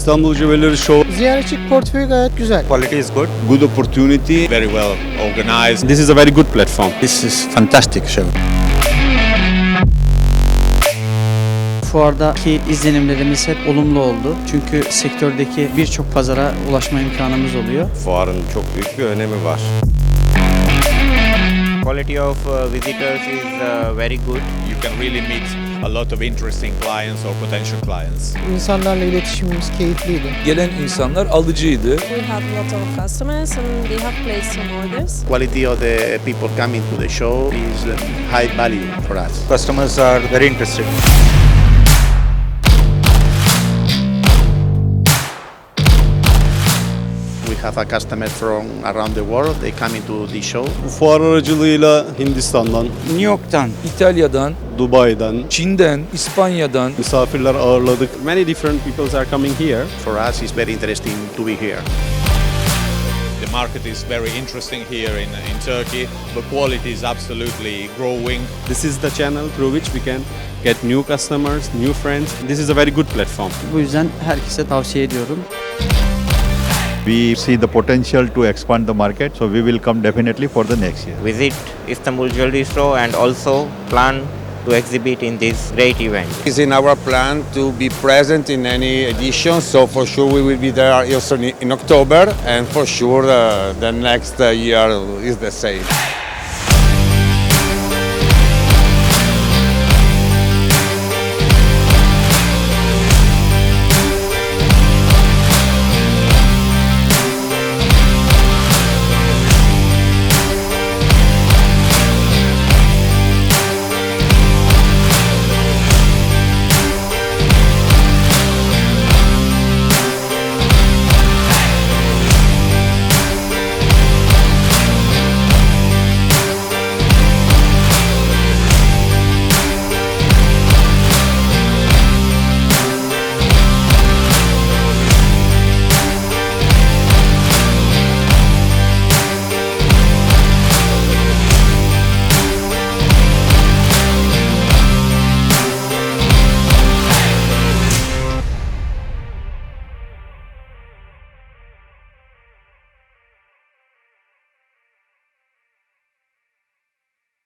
İstanbul Jewelry Show. Ziyaretçi portföyü gayet güzel. Quality is good. Good opportunity. Very well organized. This is a very good platform. This is fantastic show. Fuardaki izlenimlerimiz hep olumlu oldu. Çünkü sektördeki birçok pazara ulaşma imkanımız oluyor. Fuarın çok büyük bir önemi var. Quality of uh, visitors is uh, very good. You can really meet a lot of interesting clients or potential clients. İnsanlarla iletişimimiz keyifliydi. Gelen insanlar alıcıydı. We have a lot of customers and they have placed some orders. quality of the people coming to the show is high value for us. Customers are very interested. Have a customer from around the world. They come into the show. Bu fuar aracılığıyla Hindistan'dan, New York'tan İtalya'dan, Dubai'den Çin'den, İspanya'dan misafirler ağırladık. Many different people are coming here. For us, it's very interesting to be here. The market is very interesting here in, in Turkey. The quality is absolutely growing. This is the channel through which we can get new customers, new friends. This is a very good platform. Bu yüzden herkese tavsiye ediyorum. We see the potential to expand the market, so we will come definitely for the next year. Visit Istanbul Jewelry Show and also plan to exhibit in this great event. It's in our plan to be present in any edition, so for sure we will be there also in in October, and for sure uh, the next uh, year is the same.